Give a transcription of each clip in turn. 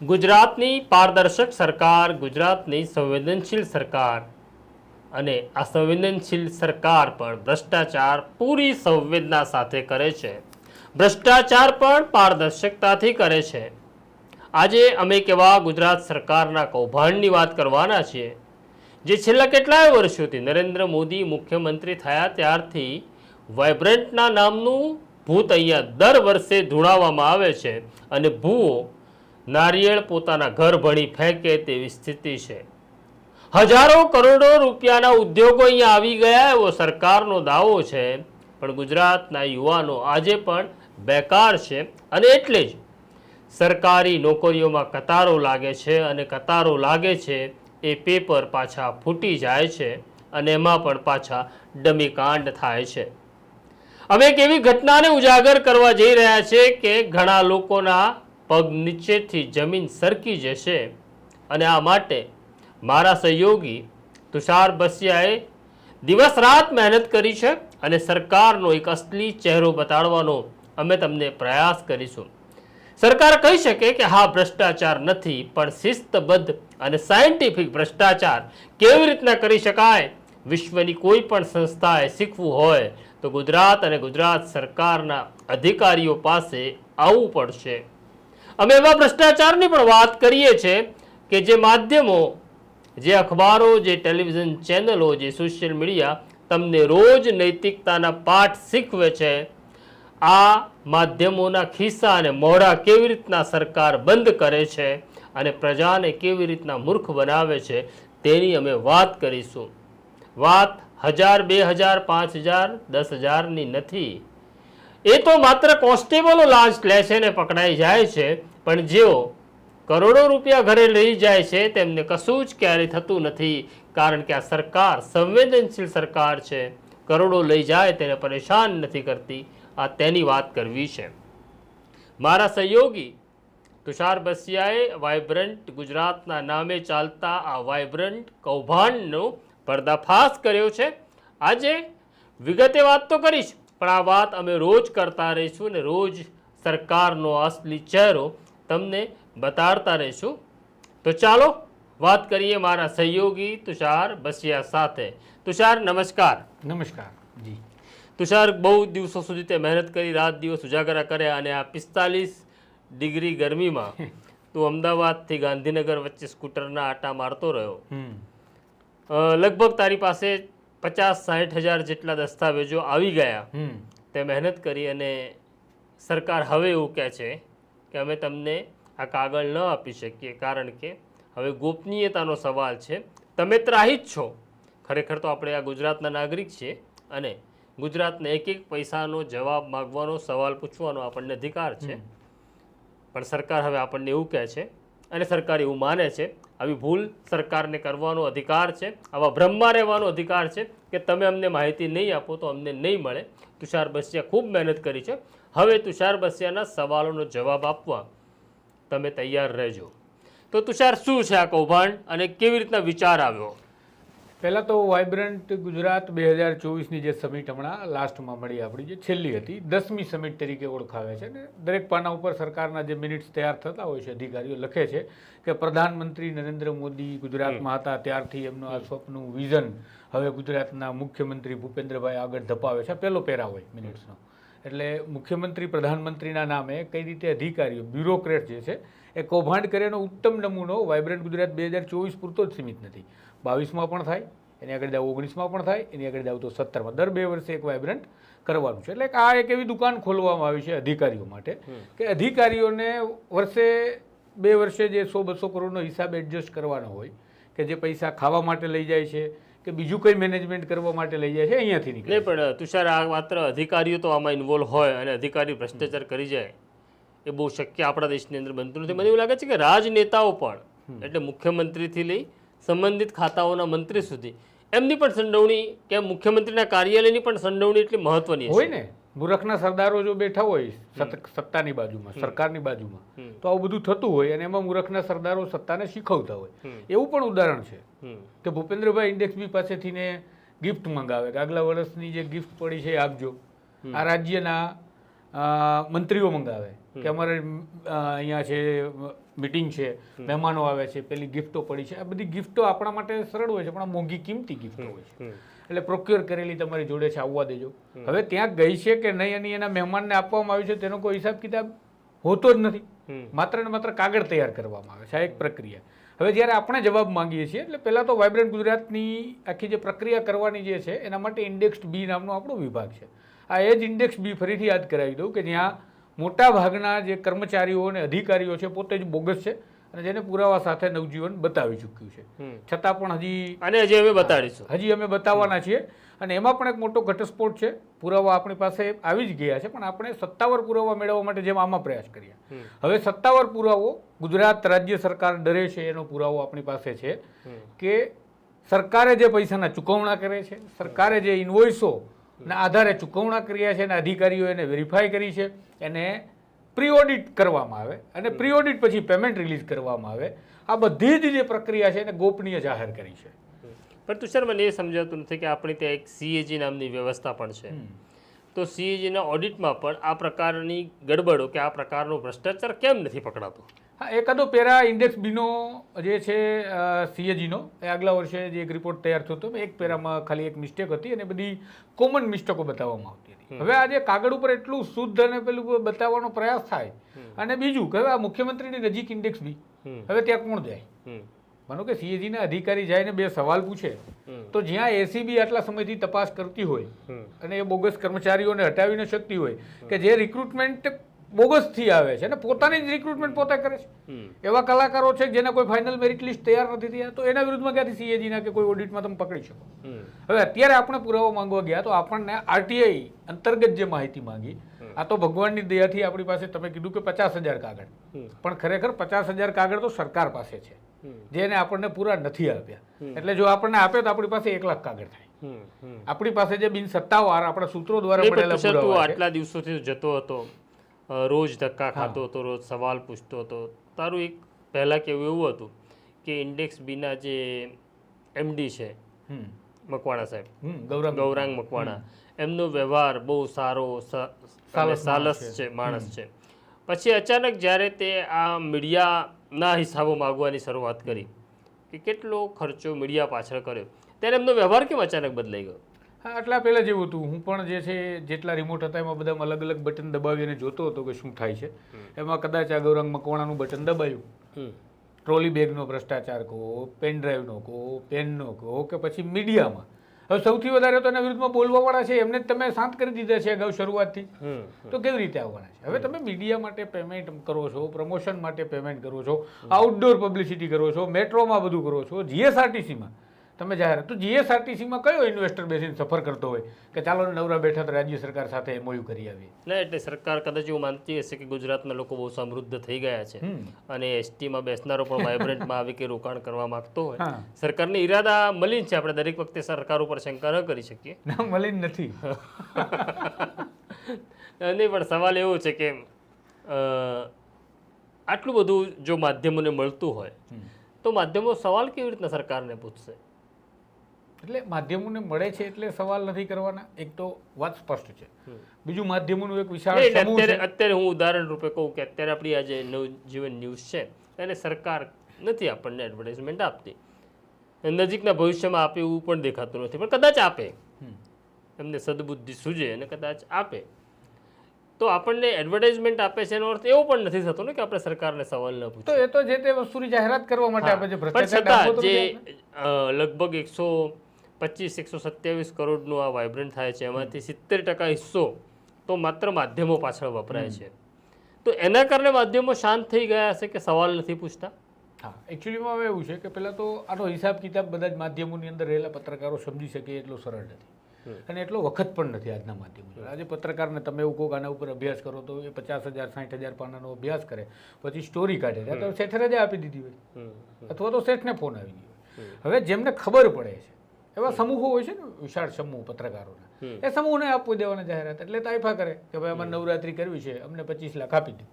ગુજરાતની પારદર્શક સરકાર, ગુજરાતની સંવેદનશીલ સરકાર અને આ સંવેદનશીલ સરકાર પણ ભ્રષ્ટાચાર પૂરી સંવેદના સાથે કરે છે. ભ્રષ્ટાચાર પણ પારદર્શકતાથી કરે છે. આજે અમે કેવા ગુજરાત સરકારના કૌભાંડની વાત કરવાના છીએ, જે છેલ્લા કેટલાય વર્ષોથી નરેન્દ્ર મોદી મુખ્યમંત્રી થયા ત્યારથી વાઇબ્રન્ટના નામનું ભૂત અહીંયા દર વર્ષે ધૂળાવવામાં આવે છે અને ભૂવો નારિયેળ પોતાના ઘર ભણી ફેંકે તેવી સ્થિતિ છે. હજારો કરોડો રૂપિયાના ઉદ્યોગો અહીંયા આવી ગયા, એવો સરકારનો દાવો છે. પણ ગુજરાતના યુવાનો આજે પણ બેકાર છે અને એટલે જ સરકારી નોકરીઓમાં કતારો લાગે છે અને કતારો લાગે છે એ પેપર પાછા ફૂટી જાય છે અને એમાં પણ પાછા ડમીકાંડ થાય છે. અમે એક એવી ઘટનાને ઉજાગર કરવા જઈ રહ્યા છે કે ઘણા લોકોના પગ નીચેથી જમીન સરકી જશે અને આ માટે મારા સહયોગી તુષાર બસિયાએ દિવસ રાત મહેનત કરી છે અને સરકારનો એક અસલી ચહેરો બતાડવાનો અમે તમને પ્રયાસ કરીશું. સરકાર કહી શકે કે હા, ભ્રષ્ટાચાર નથી, પણ શિસ્તબદ્ધ અને સાયન્ટિફિક ભ્રષ્ટાચાર કેવી રીતના કરી શકાય? વિશ્વની કોઈ પણ સંસ્થાએ શીખવું હોય તો ગુજરાત અને ગુજરાત સરકારના અધિકારીઓ પાસે આવવું પડશે. અમે એવા ભ્રષ્ટાચારની પણ વાત કરીએ છીએ કે જે માધ્યમો, જે અખબારો, જે ટેલિવિઝન ચેનલો, જે સોશિયલ મીડિયા તમને રોજ નૈતિકતાના પાઠ શીખવે છે, આ માધ્યમોના ખિસ્સા અને મોઢા કેવી રીતના સરકાર બંધ કરે છે અને પ્રજાને કેવી રીતના મૂર્ખ બનાવે છે તેની અમે વાત કરીશું. વાત હજાર, બે હજાર, પાંચ હજાર, દસ હજારની નથી. એ તો માત્ર કોન્સ્ટેબલો લાંચ લે છે ને પકડાઈ જાય છે, પણ જેઓ કરોડો રૂપિયા ઘરે લઈ જાય છે, તેમને કશું જ ક્યારેય થતું નથી, કારણ કે આ સરકાર, સંવેદનશીલ સરકાર છે. કરોડો લઈ જાય તેને પરેશાન નથી કરતી. આ તેની વાત કરવી છે. મારા સહયોગી તુષાર બસિયાએ વાઇબ્રન્ટ ગુજરાતના નામે ચાલતા આ વાઇબ્રન્ટ કૌભાંડનો પર્દાફાશ કર્યો છે. આજે વિગતે વાત તો કરીશ પણ આ વાત અમે રોજ કરતા રહીશું અને રોજ સરકારનો અસલી ચહેરો તમને બતાડતા રહીશું. તો ચાલો વાત કરીએ મારા સહયોગી તુષાર બસિયા સાથે. તુષાર નમસ્કાર. નમસ્કાર. જી. તુષાર બહુ દિવસો સુધી તે મહેનત કરી રાત દિવસ ઉજાગરા કર્યા અને આ પિસ્તાલીસ ડિગ્રી ગરમીમાં તું અમદાવાદથી ગાંધીનગર વચ્ચે સ્કૂટરના આટા મારતો રહ્યો. લગભગ તારી પાસે પચાસ સાઠ હજાર જેટલા દસ્તાવેજો આવી ગયા. હમ. તે મહેનત કરી અને સરકાર હવે એવું કહે છે કે અમે તમને આ કાગળ ન આપી શકીએ કારણ કે હવે ગોપનીયતાનો સવાલ છે. તમે ત્રાહી જ છો. ખરેખર તો આપણે આ ગુજરાતના નાગરિક છીએ અને ગુજરાતને એક એક પૈસાનો જવાબ માગવાનો સવાલ પૂછવાનો આપણને અધિકાર છે. પણ સરકાર હવે આપણને એવું કહે છે અને સરકાર એવું માને છે, આવી ભૂલ સરકારને કરવાનો અધિકાર છે, આવા ભ્રમમાં રહેવાનો અધિકાર છે કે તમે અમને માહિતી નહીં આપો તો અમને નહીં મળે. તુષાર બસિયા ખૂબ મહેનત કરી છે. હવે તુષાર બસિયાના સવાલોનો જવાબ આપવા તમે તૈયાર રહેજો. તો તુષાર, શું છે આ કૌભાંડ અને કેવી રીતના વિચાર આવ્યો? પહેલાં તો વાઇબ્રન્ટ ગુજરાત બે હજાર ચોવીસની જે સમિટ હમણાં લાસ્ટમાં મળી આપણી જે છેલ્લી હતી, દસમી સમિટ તરીકે ઓળખાવે છે ને, દરેક પાના ઉપર સરકારના જે મિનિટ્સ તૈયાર થતા હોય છે, અધિકારીઓ લખે છે કે પ્રધાનમંત્રી નરેન્દ્ર મોદી ગુજરાતમાં હતા, ત્યારથી એમનું આ સ્વપ્નનું વિઝન હવે ગુજરાતના મુખ્યમંત્રી ભૂપેન્દ્રભાઈ આગળ ધપાવે છે પહેલો પેરા હોય મિનિટ્સનો એટલે મુખ્યમંત્રી પ્રધાનમંત્રીના નામે કઈ રીતે અધિકારીઓ બ્યુરોક્રેટ જે છે, એ કૌભાંડ કર્યાનો ઉત્તમ નમૂનો વાઇબ્રન્ટ ગુજરાત બે હજાર ચોવીસ પૂરતો જ સીમિત નથી. બાવીસમાં પણ થાય એની આગળ જાવ ઓગણીસમાં પણ થાય એની આગળ જાવ તો સત્તરમાં. દર બે વર્ષે એક વાઇબ્રન્ટ કરવાનું છે. એટલે આ એક એવી દુકાન ખોલવામાં આવી છે અધિકારીઓ માટે કે અધિકારીઓને વર્ષે બે વર્ષે જે સો બસો કરોડનો હિસાબ એડજસ્ટ કરવાનો હોય કે જે પૈસા ખાવા માટે લઈ જાય છે કે બીજું કંઈ મેનેજમેન્ટ કરવા માટે લઈ જાય છે અહીંયાથી નીકળે નહીં પણ તુષાર આ માત્ર અધિકારીઓ તો આમાં ઇન્વોલ્વ હોય અને અધિકારી ભ્રષ્ટાચાર કરી જાય એ બહુ શક્ય આપણા દેશની અંદર બનતું નથી. મને એવું લાગે છે કે રાજનેતાઓ પણ એટલે મુખ્યમંત્રીથી લઈ સંબંધિત ખાતાઓના મંત્રી સુધી. એમની પણ સંડોવણી કે મુખ્યમંત્રીના કાર્યાલયની પણ સંડોવણી એટલી મહત્વની હોય ને મૂરખના સરદારો જો બેઠા હોય સત- સત્તાની બાજુમાં સરકારની બાજુમાં તો આવું બધું થતું હોય અને એમાં મૂરખના સરદારો સત્તાને શીખવતા હોય. એવું પણ ઉદાહરણ છે કે ભૂપેન્દ્રભાઈ ઇન્ડેક્સ બી પાસેથી ને ગિફ્ટ મંગાવે કે આગલા વર્ષની જે ગિફ્ટ પડી છે એ આપજો આ રાજ્યના મંત્રીઓ મંગાવે. કે અમારે અહીંયા છે મિટિંગ છે મહેમાનો આવે છે પેલી ગિફ્ટો પડી છે આ બધી ગિફ્ટો આપણા માટે સરળ હોય છે પણ મોંઘી કિંમતી ગિફ્ટો હોય છે. એટલે પ્રોક્યોર કરેલી તમારી જોડે છે આવવા દેજો. હવે ત્યાં ગઈ છે કે નહીં અને એના મહેમાનને આપવામાં આવ્યું છે તેનો કોઈ હિસાબ કિતાબ હોતો જ નથી. માત્ર ને માત્ર કાગળ તૈયાર કરવામાં આવે છે આ એક પ્રક્રિયા. હવે જ્યારે આપણે જવાબ માંગીએ છીએ એટલે પહેલાં તો વાઇબ્રન્ટ ગુજરાતની આખી જે પ્રક્રિયા કરવાની જે છે એના માટે ઇન્ડેક્સ બી નામનો આપણો વિભાગ છે. આ એ જ ઇન્ડેક્સ બી ફરીથી યાદ કરાવી દઉં કે જ્યાં મોટા ભાગના જે કર્મચારીઓ અને અધિકારીઓ છે પોતે જ બોગસ છે અને જેને પુરાવા સાથે નવજીવન બતાવી ચૂક્યું છે. છતાં પણ હજી અને હજી અમે બતાડીશું હજી અમે બતાવવાના છીએ અને એમાં પણ એક મોટો ઘટસ્ફોટ છે. પુરાવા આપણી પાસે આવી જ ગયા છે પણ આપણે સત્તાવાર પુરાવા મેળવવા માટે જેમ આમાં પ્રયાસ કર્યા હવે સત્તાવાર પુરાવો ગુજરાત રાજ્ય સરકાર ડરે છે એનો પુરાવો આપણી પાસે છે કે સરકારે જે પૈસાના ચૂકવણા કરે છે સરકારે જે ઇન્વોઇસો ના આધારે ચૂકવણા કર્યા છે અને અધિકારીઓ એને વેરીફાઈ કરી છે. એને પ્રી ઓડિટ કરવામાં આવે અને પ્રી ઓડિટ પછી પેમેન્ટ રિલીઝ કરવામાં આવે. આ બધી જ જે પ્રક્રિયા છે એને ગોપનીય જાહેર કરી છે. પરંતુ સર મને એ સમજાતું નથી કે આપણે ત્યાં એક સીએજી નામની વ્યવસ્થા પણ છે. તો સીએજીના ઓડિટમાં પણ આ પ્રકારની ગડબડો કે આ પ્રકારનો ભ્રષ્ટાચાર કેમ નથી પકડાતો? હા એકાદો પેરા ઇન્ડેક્સ બીનો જે છે સીએજીનો. એ આગલા વર્ષે જે એક રિપોર્ટ તૈયાર થયો હતો એક પેરામાં ખાલી એક મિસ્ટેક હતી અને બધી કોમન મિસ્ટેકો બતાવવામાં આવતી હતી. હવે આજે કાગળ ઉપર એટલું શુદ્ધ અને પેલું બતાવવાનો પ્રયાસ થાય અને બીજું કે હવે આ મુખ્યમંત્રીની નજીક ઇન્ડેક્સ બી. હવે ત્યાં કોણ જાય? માનો કે સીએજીના અધિકારી જાય ને બે સવાલ પૂછે. તો જ્યાં એસીબી આટલા સમયથી તપાસ કરતી હોય અને એ બોગસ કર્મચારીઓને હટાવી ન શકતી હોય કે જે રિક્રુટમેન્ટ બોગસથી આવે છે અને પોતાની જ રિક્રુટમેન્ટ પોતે કરે છે. એવા કલાકારો છે જેના કોઈ ફાઇનલ મેરિટ લિસ્ટ તૈયાર નથી થયા તો એના વિરુદ્ધમાં ક્યાંથી સીએજીના કે કોઈ ઓડિટમાં તમે પકડી શકો? હવે અત્યારે આપણે પુરાવો માંગવા ગયા તો આપણને આરટીઆઈ અંતર્ગત જે માહિતી માંગી આ તો ભગવાનની દયાથી આપણી પાસે તમે કીધું કે પચાસ હજાર કાગળ. પણ ખરેખર પચાસ હજાર કાગળ તો સરકાર પાસે છે. જેને આપણને પૂરા નથી આપ્યા. એટલે જો આપણને આપે તો આપણી પાસે એક લાખ કાગળ થાય. આપણી પાસે જે બિન સત્તાવાર આપણા સૂત્રો દ્વારા મળેલા આટલા દિવસોથી જતો હતો. રોજ ધક્કા ખાતો હતો રોજ સવાલ પૂછતો હતો. તારું એક પહેલાં કેવું એવું હતું કે ઇન્ડેક્સ બીના જે એમડી છે મકવાણા સાહેબ? ગૌરાંગ ગૌરાંગ મકવાણા. એમનો વ્યવહાર બહુ સારો સાલસ છે. માણસ છે. પછી અચાનક જ્યારે તે આ મીડિયાના હિસાબો માગવાની શરૂઆત કરી કે કેટલો ખર્ચો મીડિયા પાછળ કર્યો ત્યારે એમનો વ્યવહાર કેમ અચાનક બદલાઈ ગયો? હા આટલા પહેલાં જેવું હતું. હું પણ જે છે જેટલા રિમોટ હતા એમાં બધામાં અલગ અલગ બટન દબાવીને જોતો હતો કે શું થાય છે. એમાં કદાચ આ ગૌરંગ મકવાણાનું બટન દબાયું. ટ્રોલી બેગનો ભ્રષ્ટાચાર કહો પેન ડ્રાઈવનો કહો પેનનો કહો કે પછી મીડિયામાં. હવે સૌથી વધારે તો એના વિરુદ્ધમાં બોલવાવાળા છે એમને તમે શાંત કરી દીધા છે અગાઉ શરૂઆતથી. તો કેવી રીતે આવવાના છે? હવે તમે મીડિયા માટે પેમેન્ટ કરો છો પ્રમોશન માટે પેમેન્ટ કરો છો આઉટડોર પબ્લિસિટી કરો છો મેટ્રોમાં બધું કરો છો જીએસઆરટીસીમાં તમે જાહેર તો જીએસઆરટીસીમાં કયો ઇન્વેસ્ટર બેસીને સફર કરતો હોય? કે ચાલો નવરા બેઠા તો રાજ્ય સરકાર સાથે એમઓયુ કરી આવીએ. ના એટલે સરકાર કદાચ એવું માનતી હશે કે ગુજરાતના લોકો બહુ સમૃદ્ધ થઈ ગયા છે અને એસટીમાં બેસનારો પણ વાઇબ્રન્ટમાં આવી કે રોકાણ કરવા માંગતો હોય. સરકારને ઈરાદા મલિન છે. આપણે દરેક વખતે સરકાર ઉપર શંકા ન કરી શકીએ. ના મલિન નથી. નહીં પણ સવાલ એવો છે કે આટલું બધું જો માધ્યમોને મળતું હોય તો માધ્યમો સવાલ કેવી રીતના સરકારને પૂછશે? એટલે માધ્યમોને મળે છે એટલે સવાલ નથી કરવાના. એક તો વાત સ્પષ્ટ છે. બીજું માધ્યમોનું એક વિશાળ અત્યારે અત્યારે હું ઉદાહરણ રૂપે કહું કે અત્યારે આપણી આ જે નવજીવન ન્યૂઝ છે એને સરકાર નથી આપણને એડવર્ટાઇઝમેન્ટ આપતી. નજીકના ભવિષ્યમાં આપે એવું પણ દેખાતું નથી. પણ કદાચ આપે. એમને સદબુદ્ધિ સૂજે અને કદાચ આપે. તો આપણને એડવર્ટાઇઝમેન્ટ આપે છે એનો અર્થ એવો પણ નથી થતો ને કે આપણે સરકારને સવાલ ન પૂછીએ. તો એ તો જે તે વસ્તુની જાહેરાત કરવા માટે આપે છે પણ ભ્રષ્ટાચાર જે લગભગ એકસો પચીસ એકસો સત્યાવીસ કરોડનું આ વાઇબ્રન્ટ થાય છે. એમાંથી સિત્તેર ટકા હિસ્સો તો માત્ર માધ્યમો પાછળ વપરાય છે. તો એના કારણે માધ્યમો શાંત થઈ ગયા હશે કે સવાલ નથી પૂછતા? હા એકચ્યુઅલીમાં હવે એવું છે કે પહેલાં તો આનો હિસાબ કિતાબ બધા જ માધ્યમોની અંદર રહેલા પત્રકારો સમજી શકે એટલો સરળ નથી. અને એટલો વખત પણ નથી આજના માધ્યમો આજે પત્રકારને તમે એવું કહો આના ઉપર અભ્યાસ કરો તો એ પચાસ હજાર સાઠ હજાર પાનાનો અભ્યાસ કરે પછી સ્ટોરી કાઢે. ત્યાં તો શેઠને જ આપી દીધી હોય. અથવા તો શેઠને ફોન આવી ગયો હવે જેમને ખબર પડે છે એવા સમૂહો હોય છે ને વિશાળ સમૂહ પત્રકારોના. એ સમૂહને આપવું દેવાના જાહેરાત. એટલે તાઇફા કરે કે ભાઈ અમારે નવરાત્રી કરવી છે અમને પચીસ લાખ આપી દો.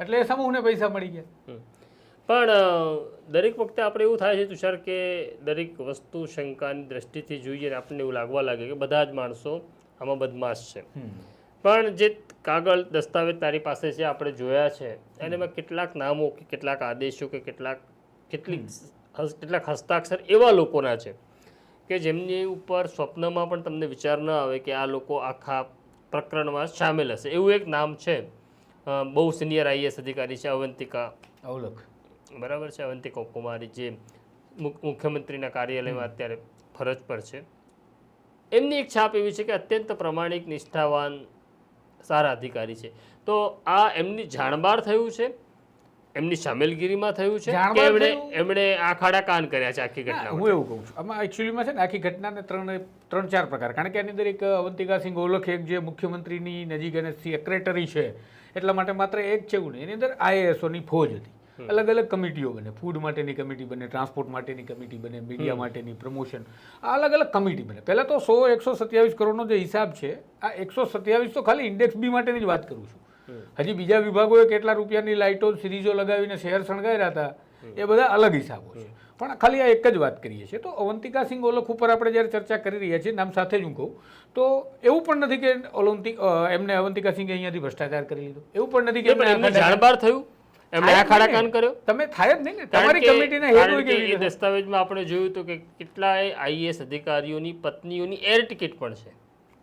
એટલે એ સમૂહને પૈસા મળી ગયા. પણ દરેક વખતે આપણે એવું થાય છે તુષાર કે દરેક વસ્તુ શંકાની દ્રષ્ટિથી જોઈએ અને આપણને એવું લાગવા લાગે કે બધા જ માણસો આમાં બદમાશ છે. પણ જે કાગળ દસ્તાવેજ તારી પાસે છે આપણે જોયા છે અને એમાં કેટલાક નામો કે કેટલાક આદેશો કે કેટલાક કેટલીક કેટલાક હસ્તાક્ષર એવા લોકોના છે. કે જેમની ઉપર સ્વપ્નમાં પણ તમને વિચાર ન આવે કે આ લોકો આખા પ્રકરણમાં સામેલ હશે. એવું એક નામ છે. બહુ સિનિયર આઈએસ અધિકારી છે અવંતિકા. અવલખ બરાબર છે? અવંતિકા કુમારી જે મુખ- મુખ્યમંત્રીના કાર્યાલયમાં અત્યારે ફરજ પર છે. એમની એક છાપ એવી છે કે અત્યંત પ્રમાણિક નિષ્ઠાવાન સારા અધિકારી છે. તો આ એમની જાણબાર થયું છે? એમની સામેલગીરીમાં થયું છે? કે એમણે? એમણે આ ખાડા કાન કર્યા છે આખી ઘટના હું એવું કહું છું. આમાં એકચ્યુઅલીમાં છે ને આખી ઘટનાને ત્રણ ત્રણ ચાર પ્રકાર. કારણ કે આની અંદર એક અવંતિકા સિંહ ઓલખ એક જે મુખ્યમંત્રીની નજીક અને સેક્રેટરી છે એટલા માટે માત્ર એક છે એવું નહીં. એની અંદર આઈએએસઓની ફોજ હતી. અલગ અલગ કમિટીઓ બને. ફૂડ માટેની કમિટી બને ટ્રાન્સપોર્ટ માટેની કમિટી બને મીડિયા માટેની પ્રમોશન આ અલગ અલગ કમિટી બને. પહેલાં તો સો એકસો સત્યાવીસ કરોડનો જે હિસાબ છે આ એકસો સત્યાવીસ તો ખાલી ઇન્ડેક્સ બી માટેની જ વાત કરું છું. હજી બીજા વિભાગોએ કેટલા રૂપિયાની લાઇટો સિરીઝો લગાવીને શહેર શણગાર્યા હતા એ બધા અલગ હિસાબો છે. પણ ખાલી આ એક જ વાત કરીએ છીએ. તો અવંતિકા સિંહ ઓલખ ઉપર આપણે જ્યારે ચર્ચા કરી રહ્યા છીએ નામ સાથે જ હું કહું તો એવું પણ નથી કે ઓલંતિક એમને અવંતિકા સિંહે અહીંયાથી ભ્રષ્ટાચાર કરી લીધો. એવું પણ નથી કે જાણબાર થયું? એમણે આ ખાડા કાન કર્યો? તમે થાય જ નહીં ને. તમારી કમિટીના હેડ હોય કે કેવી એ રીતે? દસ્તાવેજમાં આપણે જોયું તો કે કેટલાય આઈએસ અધિકારીઓની પત્નીઓની એર ટિકિટ પણ છે.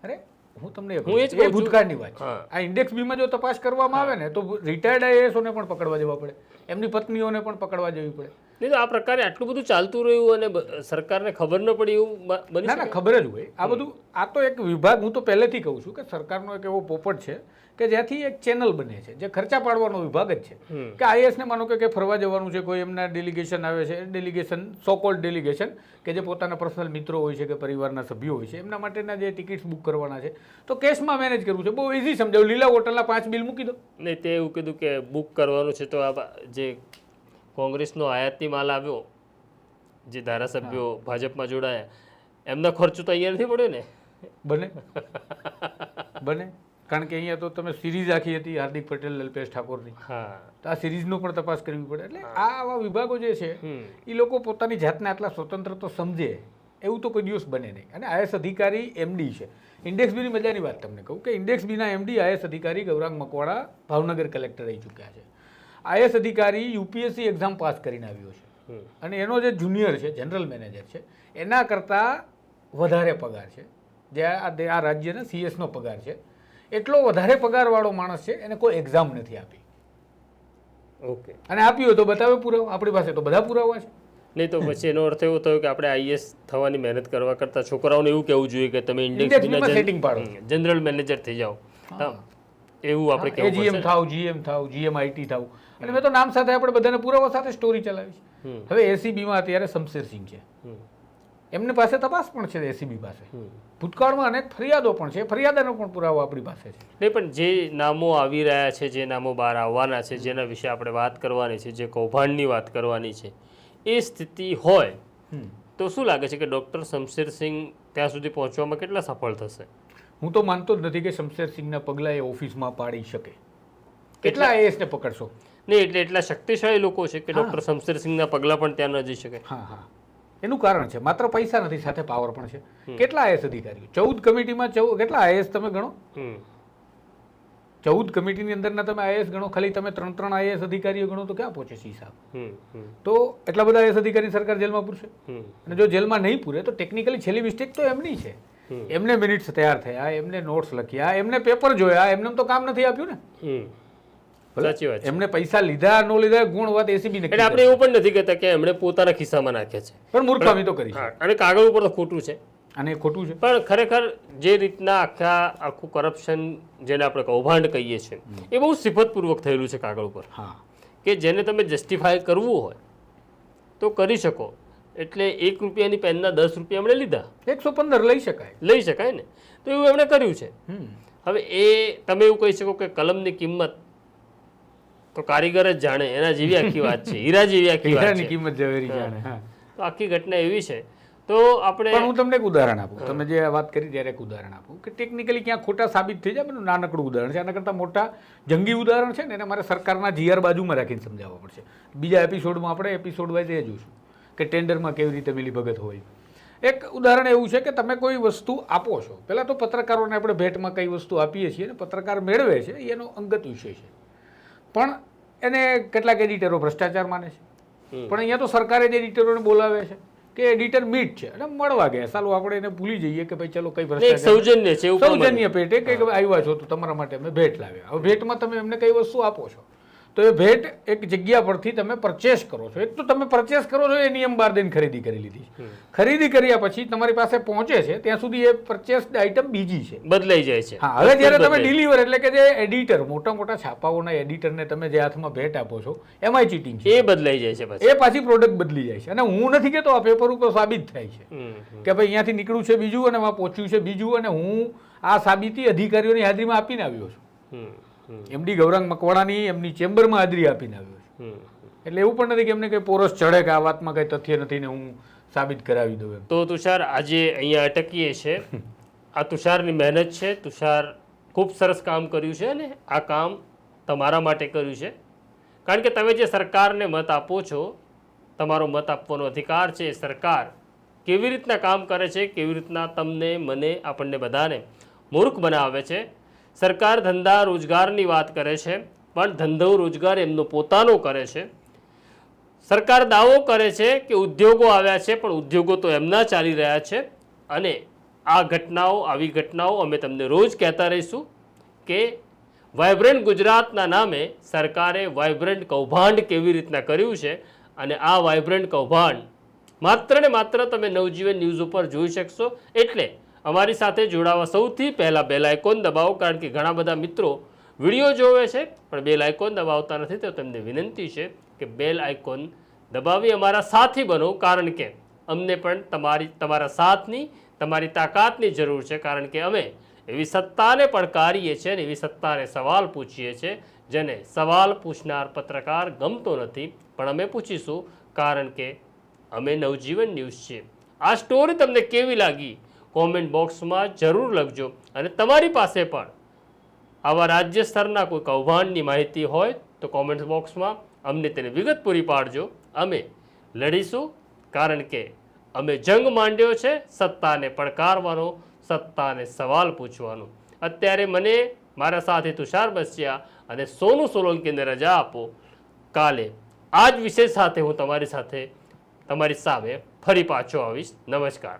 અરે હું તમને હું એ જ. ભૂતકાળની વાત આ ઇન્ડેક્સ બીમાં જો તપાસ કરવામાં આવે ને તો રિટાયર્ડ આઈએએસઓને પણ પકડવા જવા પડે. એમની પત્નીઓને પણ પકડવા જવી પડે. નહીં તો આ પ્રકારે આટલું બધું ચાલતું રહ્યું અને સરકારને ખબર ન પડી એવું બની ના ખબર જ હોય. આ બધું આ તો એક વિભાગ હું તો પહેલેથી કહું છું કે સરકારનો એક એવો પોપટ છે કે જ્યાંથી એક ચેનલ બને છે જે ખર્ચા પાડવાનો વિભાગ જ છે. કે આઈએસને માનો કે ફરવા જવાનું છે કોઈ એમના ડેલિગેશન આવે છે ડેલિગેશન સોકોલ્ડ ડેલિગેશન કે જે પોતાના પર્સનલ મિત્રો હોય છે કે પરિવારના સભ્યો હોય છે એમના માટેના જે ટિકિટ્સ બુક કરવાના છે. તો કેશમાં મેનેજ કરવું છે બહુ ઇઝી સમજાવું. લીલા હોટલના પાંચ બિલ મૂકી દો. નહીં તે એવું કીધું કે બુક કરવાનું છે તો આ જે કોંગ્રેસનો આયાતી માલ આવ્યો જે ધારાસભ્યો ભાજપમાં જોડાયા એમનો ખર્ચો તો અહીંયા નથી પડ્યો ને? બને. બને. કારણ કે અહીંયા તો તમે સિરીઝ આખી હતી હાર્દિક પટેલ લલપેશ ઠાકોરની. તો આ સિરીઝનો પણ તપાસ કરવી પડે. એટલે આ આવા વિભાગો જે છે એ લોકો પોતાની જાતને આટલા સ્વતંત્ર તો સમજે. એવું તો કોઈ દિવસ બને નહીં. અને આઈએસ અધિકારી એમડી છે. ઇન્ડેક્સ બીની મજાની વાત તમને કહું કે ઇન્ડેક્સ બીના એમડી આઈએસ અધિકારી ગૌરાંગ મકવાડા ભાવનગર કલેક્ટર રહી ચૂક્યા છે. આઈએસ અધિકારી યુપીએસસી એક્ઝામ પાસ કરીને આવ્યો છે. અને એનો જે જુનિયર છે જનરલ મેનેજર છે એના કરતાં વધારે પગાર છે. જે આ આ રાજ્યના સીએસનો પગાર છે. એટલો વધારે પગારવાળો માણસ છે એને કોઈ એક્ઝામ નથી આપી. ઓકે. અને આપી હોય તો બતાવે પુરાવો આપણી પાસે તો બધા પુરાવા છે. નહીં તો પછી એનો અર્થ એવો થયો કે આપણે આઈએસ થવાની મહેનત કરવા કરતાં છોકરાઓને એવું કહેવું જોઈએ કે તમે ઇન્ડેક્સ પાડો. જનરલ મેનેજર થઈ જાઓ. એવું આપણે કહેવું જીએમ થાવ જીએમ થાવ જીએમ આઈટી થાવ. અને મેં તો નામ સાથે આપણે બધાને પુરાવા સાથે સ્ટોરી ચલાવી છે. હવે એસીબીમાં અત્યારે શમશેરસિંહ છે. એમની પાસે તપાસ પણ છે એસીબી પાસે. ભૂતકાળમાં અનેક ફરિયાદો પણ છે. ફરિયાદોનો પણ પુરાવો આપણી પાસે છે. નહીં પણ જે નામો આવી રહ્યા છે જે નામો બહાર આવવાના છે જેના વિશે આપણે વાત કરવાની છે જે કૌભાંડની વાત કરવાની છે એ સ્થિતિ હોય. તો શું લાગે છે કે ડૉક્ટર શમશેરસિંહ ત્યાં સુધી પહોંચવામાં કેટલા સફળ થશે? હું તો માનતો જ નથી કે શમશેરસિંહના પગલાં એ ઓફિસમાં પાડી શકે. કેટલા આઈએસને પકડશો? નહીં એટલે એટલા શક્તિશાળી લોકો છે કે ડૉક્ટર શમશેરસિંહના પગલાં પણ ત્યાં ન જઈ શકે. હા હા. એનું કારણ છે. માત્ર પૈસા નથી સાથે પાવર પણ છે. કેટલા આઈએસ અધિકારીઓ? ચૌદ કમિટીમાં ચૌદ કેટલા આઈએસ તમે ગણો? ચૌદ કમિટીની અંદરના તમે આઈએસ ગણો ખાલી તમે ત્રણ ત્રણ આઈએસ અધિકારીઓ ગણો તો ક્યાં પહોંચે છે. હમ. તો એટલા બધા આઈએસ અધિકારી સરકાર જેલમાં પૂરશે? અને જો જેલમાં નહીં પૂરે તો ટેકનિકલી છેલ્લી મિસ્ટેક તો એમની છે. એમને મિનિટ્સ તૈયાર થયા એમને નોટ્સ લખ્યા એમને પેપર જોયા એમને તો કામ નથી આપ્યું ને. સાચી વાત એમણે પૈસા લીધા ન લીધા ગુણ વાત એસીબી એટલે આપણે એવું પણ નથી કહેતા કે એમણે પોતાના ખિસ્સામાં નાખ્યા છે. પણ મૂર્ખામી તો કરી અને કાગળ ઉપર તો ખોટું છે. અને ખોટું છે. પણ ખરેખર જે રીતના આખા આખું કરપ્શન જેને આપણે કૌભાંડ કહીએ છીએ એ બહુ સિફતપૂર્વક થયેલું છે કાગળ ઉપર. હા. કે જેને તમે જસ્ટિફાય કરવું હોય તો કરી શકો. એટલે એક રૂપિયાની પેનના દસ રૂપિયા એમણે લીધા. એકસો પંદર લઈ શકાય. લઈ શકાય ને. તો એવું એમણે કર્યું છે. હવે એ તમે એવું કહી શકો કે કલમની કિંમત તો કારીગર જ જાણે એના જેવી આખી વાત છે હીરા જેવી આખી વાત છે. કિંમત જવેરી જાણે તો આખી ઘટના એવી છે. તો આપણે હું તમને એક ઉદાહરણ આપું. તમે જે વાત કરી ત્યારે એક ઉદાહરણ આપું. કે ટેકનિકલી ક્યાં ખોટા સાબિત થઈ જાય મને નાનકડું ઉદાહરણ છે. આના કરતાં મોટા જંગી ઉદાહરણ છે ને એને મારે સરકારના જીઆર બાજુમાં રાખીને સમજાવવા પડશે. બીજા એપિસોડમાં આપણે એપિસોડ વાઇઝ એ જોઈશું કે ટેન્ડરમાં કેવી રીતે મિલીભગત હોય. એક ઉદાહરણ એવું છે કે તમે કોઈ વસ્તુ આપો છો. પહેલાં તો પત્રકારોને આપણે ભેટમાં કઈ વસ્તુ આપીએ છીએ ને પત્રકાર મેળવે છે એનો અંગત વિષય છે. પણ એને કેટલાક એડિટરો ભ્રષ્ટાચાર માને છે. પણ અહીંયા તો સરકારે જ એડિટરોને બોલાવે છે કે એડિટર મીટ છે. અને મળવા ગયા. ચાલો આપણે એને ભૂલી જઈએ કે ભાઈ ચલો કઈ ભ્રષ્ટાચાર સૌજન્ય છે કે કે આવ્યા છો તો તમારા માટે અમે ભેટ લાવ્યા. હવે ભેટમાં તમે એમને કઈ વસ્તુ આપો છો? તો એ ભેટ એક જગ્યા પરથી તમે પરચેસ કરો છો. એક તો તમે પરચેસ કરો છો એ નિયમ બાર દઈને ખરીદી કરી લીધી ખરીદી કર્યા પછી તમારી પાસે પહોંચે છે ત્યાં સુધી એ પરચેસ આઈટમ બીજી છે. બદલાઈ જાય છે. હા હવે જ્યારે તમે ડિલિવર એટલે કે જે એડિટર મોટા મોટા છાપાઓના એડિટરને તમે જે હાથમાં ભેટ આપો છો એમાંય ચીટિંગ છે. એ બદલાઈ જાય છે એ પાછી પ્રોડક્ટ બદલી જાય છે. અને હું નથી કહેતો આ પેપર ઉપર સાબિત થાય છે. કે ભાઈ અહીંયાથી નીકળ્યું છે બીજું અને એમાં પહોંચ્યું છે બીજું અને હું આ સાબિતી અધિકારીઓની હાજરીમાં આપીને આવ્યો છું. એમડી ગૌરાંગ મકવાણાની એમની ચેમ્બરમાં હાજરી આપીને આવ્યો છું. એટલે એવું પણ નથી કે એમને કંઈ પોરસ ચડે કે આ વાતમાં કંઈ તથ્ય નથી ને હું સાબિત કરાવી દઉં એમ. તો તુષાર આજે અહીંયા અટકીએ છે. આ તુષારની મહેનત છે. તુષાર ખૂબ સરસ કામ કર્યું છે અને આ કામ તમારા માટે કર્યું છે. કારણ કે તમે જે સરકારને મત આપો છો તમારો મત આપવાનો અધિકાર છે એ સરકાર કેવી રીતના કામ કરે છે કેવી રીતના તમને મને આપણને બધાને મૂર્ખ બનાવે છે સરકાર ધંધા રોજગારની વાત કરે છે, પણ ધંધો રોજગાર એમનો પોતાનો કરે છે. સરકાર દાવો કરે છે કે ઉદ્યોગો આવ્યા છે, પણ ઉદ્યોગો તો એમના ચાલી રહ્યા છે. અને આ ઘટનાઓ, આવી ઘટનાઓ અમે તમને રોજ કહેતા રહીશું કે વાઇબ્રન્ટ ગુજરાતના નામે સરકારે વાઇબ્રન્ટ કૌભાંડ કેવી રીતના કર્યું છે અને આ વાઇબ્રન્ટ કૌભાંડ માત્ર ને માત્ર તમે નવજીવન ન્યૂઝ ઉપર જોઈ શકશો. એટલે અમારી સાથે જોડાવા સૌથી પહેલાં બેલ આઇકોન દબાવો, કારણ કે ઘણા બધા મિત્રો વીડિયો જોવે છે, પણ બેલ આઇકોન દબાવતા નથી, તો તેમને વિનંતી છે કે બેલ આઇકોન દબાવી અમારા સાથી બનો, કારણ કે અમને પણ તમારી, તમારા સાથની, તમારી તાકાતની જરૂર છે, કારણ કે અમે એવી સત્તાને પડકારીએ છીએ અને એવી સત્તાને સવાલ પૂછીએ છીએ, જેને સવાલ પૂછનાર પત્રકાર ગમતો નથી, પણ અમે પૂછીશું, કારણ કે અમે નવજીવન ન્યૂઝ છીએ. આ સ્ટોરી તમને કેવી લાગી? કોમેન્ટ બોક્સમાં જરૂર લખજો. અને તમારી પાસે પણ આવા રાજ્ય સ્તરના કોઈ કૌભાંડની માહિતી હોય તો કોમેન્ટ બોક્સમાં અમને તેને વિગત પૂરી પાડજો. અમે લડીશું કારણ કે અમે જંગ માંડ્યો છે, સત્તાને પડકારવાનો, સત્તાને સવાલ પૂછવાનો. અત્યારે મને મારા સાથે તુષાર બસ્યા અને સોનું સોલંકીને રજા આપો. કાલે આ જ વિષય સાથે હું તમારી સાથે, તમારી સામે ફરી પાછો આવીશ. નમસ્કાર.